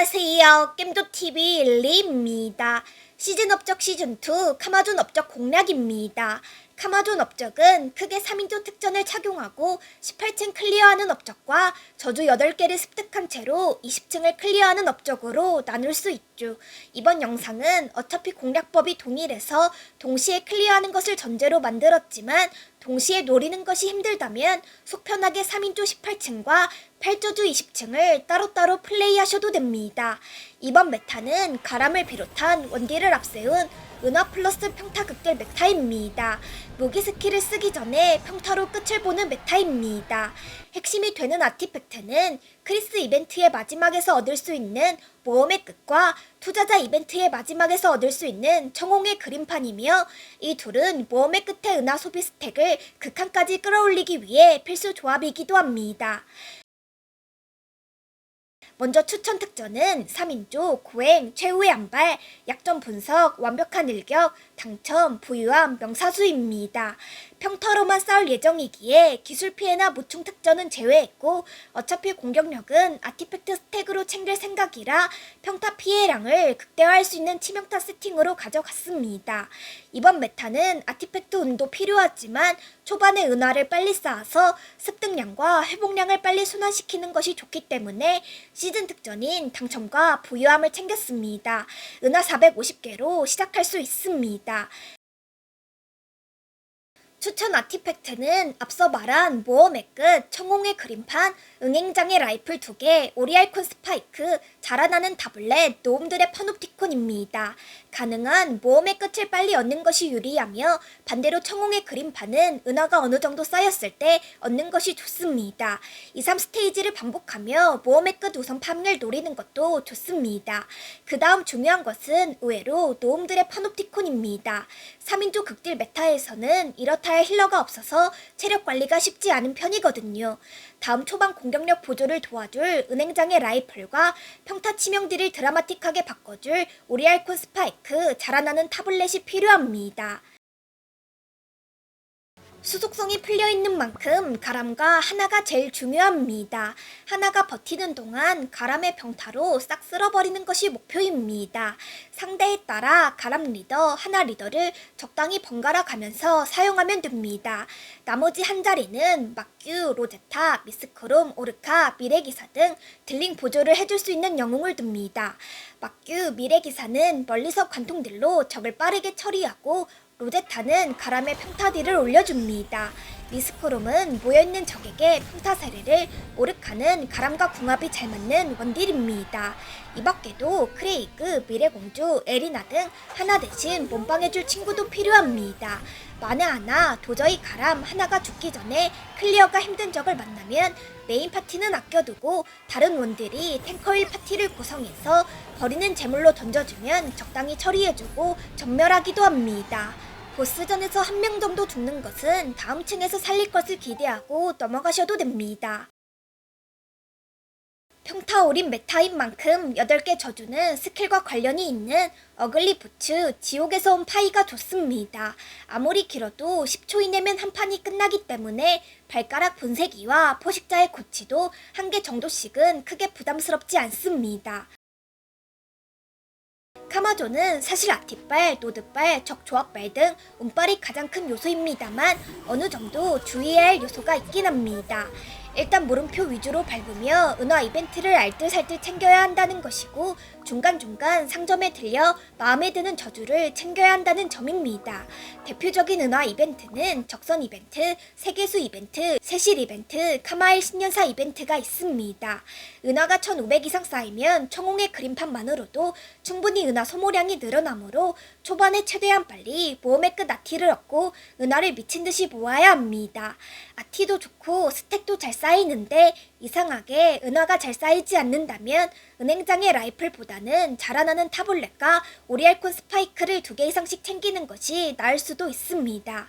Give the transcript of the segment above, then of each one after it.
안녕하세요. 겜도TV 리입니다. 시즌 업적 시즌2 카마존 업적 공략입니다. 카마존 업적은 크게 3인조 특전을 착용하고 18층 클리어하는 업적과 저주 8개를 습득한 채로 20층을 클리어하는 업적으로 나눌 수 있죠. 이번 영상은 어차피 공략법이 동일해서 동시에 클리어하는 것을 전제로 만들었지만 동시에 노리는 것이 힘들다면 속 편하게 3인조 18층과 8저주 20층을 따로따로 플레이하셔도 됩니다. 이번 메타는 가람을 비롯한 원딜을 앞세운 은화 플러스 평타 극딜 메타입니다. 무기 스킬을 쓰기 전에 평타로 끝을 보는 메타입니다. 핵심이 되는 아티팩트는 크리스 이벤트의 마지막에서 얻을 수 있는 모험의 끝과 투자자 이벤트의 마지막에서 얻을 수 있는 청홍의 그림판이며 이 둘은 모험의 끝의 은하 소비 스택을 극한까지 끌어올리기 위해 필수 조합이기도 합니다. 먼저 추천 특전은 3인조, 고행, 최후의 안발, 약점 분석, 완벽한 일격, 당첨, 부유함, 명사수입니다. 평타로만 싸울 예정이기에 기술 피해나 무충 특전은 제외했고 어차피 공격력은 아티팩트 스택으로 챙길 생각이라 평타 피해량을 극대화할 수 있는 치명타 세팅으로 가져갔습니다. 이번 메타는 아티팩트 운도 필요하지만 초반에 은화를 빨리 쌓아서 습득량과 회복량을 빨리 순환시키는 것이 좋기 때문에 시즌 특전인 당첨과 부유함을 챙겼습니다. 은하 450개로 시작할 수 있습니다. 추천 아티팩트는 앞서 말한 모험의 끝, 청홍의 그림판, 응행장의 라이플 2개, 오리알콘 스파이크, 자라나는 타블렛, 노움들의 파노티콘입니다. 가능한 모험의 끝을 빨리 얻는 것이 유리하며 반대로 청홍의 그림판은 은화가 어느 정도 쌓였을 때 얻는 것이 좋습니다. 2, 3스테이지를 반복하며 모험의 끝 우선 파밍을 노리는 것도 좋습니다. 그 다음 중요한 것은 의외로 노움들의 파노티콘입니다. 3인조 극딜 메타에서는 이렇다 할 힐러가 없어서 체력 관리가 쉽지 않은 편이거든요. 다음 초반 공격력 보조를 도와줄 은행장의 라이플과 평타 치명들을 드라마틱하게 바꿔줄 오리알콘 스파이크, 자라나는 타블렛이 필요합니다. 수속성이 풀려 있는 만큼 가람과 하나가 제일 중요합니다. 하나가 버티는 동안 가람의 병타로 싹 쓸어버리는 것이 목표입니다. 상대에 따라 가람 리더, 하나 리더를 적당히 번갈아 가면서 사용하면 됩니다. 나머지 한 자리는 막규, 로제타, 미스크롬, 오르카, 미래기사 등 딜링 보조를 해줄 수 있는 영웅을 둡니다. 막규, 미래기사는 멀리서 관통들로 적을 빠르게 처리하고 로제타는 가람의 평타딜을 올려줍니다. 미스코롬은 모여있는 적에게 평타 사례를, 오르카는 가람과 궁합이 잘 맞는 원딜입니다. 이 밖에도 크레이그, 미래공주, 에리나 등 하나 대신 몸빵해줄 친구도 필요합니다. 만에 하나 도저히 가람 하나가 죽기 전에 클리어가 힘든 적을 만나면 메인 파티는 아껴두고 다른 원들이 탱커일 파티를 구성해서 버리는 재물로 던져주면 적당히 처리해주고 전멸하기도 합니다. 보스전에서 한 명 정도 죽는 것은 다음 층에서 살릴 것을 기대하고 넘어가셔도 됩니다. 평타 올인 메타인 만큼 8개 저주는 스킬과 관련이 있는 어글리 부츠 지옥에서 온 파이가 좋습니다. 아무리 길어도 10초 이내면 한 판이 끝나기 때문에 발가락 분쇄기와 포식자의 고치도 한 개 정도씩은 크게 부담스럽지 않습니다. 카마조는 사실 아티빨, 노드빨, 적조합빨 등 운빨이 가장 큰 요소입니다만 어느 정도 주의해야 할 요소가 있긴 합니다. 일단 물음표 위주로 밟으며 은화 이벤트를 알뜰살뜰 챙겨야 한다는 것이고 중간중간 상점에 들려 마음에 드는 저주를 챙겨야 한다는 점입니다. 대표적인 은화 이벤트는 적선 이벤트, 세계수 이벤트, 세실 이벤트, 카마일 신년사 이벤트가 있습니다. 은화가 1500 이상 쌓이면 청홍의 그림판만으로도 충분히 은화 소모량이 늘어나므로 초반에 최대한 빨리 모험의 끝 아티를 얻고 은화를 미친 듯이 모아야 합니다. 아티도 좋고 스택도 잘 쌓 이는데 이상하게 은화가 잘 쌓이지 않는다면 은행장의 라이플보다는 자라나는 타블렛과 오리알콘 스파이크를 두 개 이상씩 챙기는 것이 나을 수도 있습니다.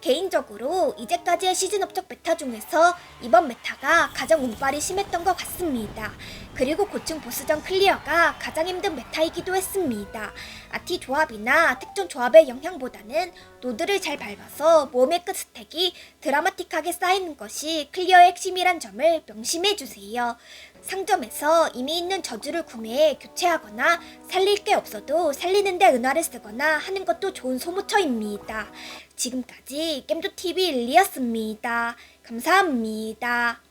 개인적으로 이제까지의 시즌 업적 메타 중에서 이번 메타가 가장 운빨이 심했던 것 같습니다. 그리고 고층 보스전 클리어가 가장 힘든 메타이기도 했습니다. 아티 조합이나 특정 조합의 영향보다는 노드를 잘 밟아서 몸의 끝 스택이 드라마틱하게 쌓이는 것이 클리어의 핵심 이란 점을 명심해 주세요. 상점에서 이미 있는 저주를 구매해 교체하거나 살릴 게 없어도 살리는데 은화를 쓰거나 하는 것도 좋은 소모처입니다. 지금까지 겜조TV 일리였습니다. 감사합니다.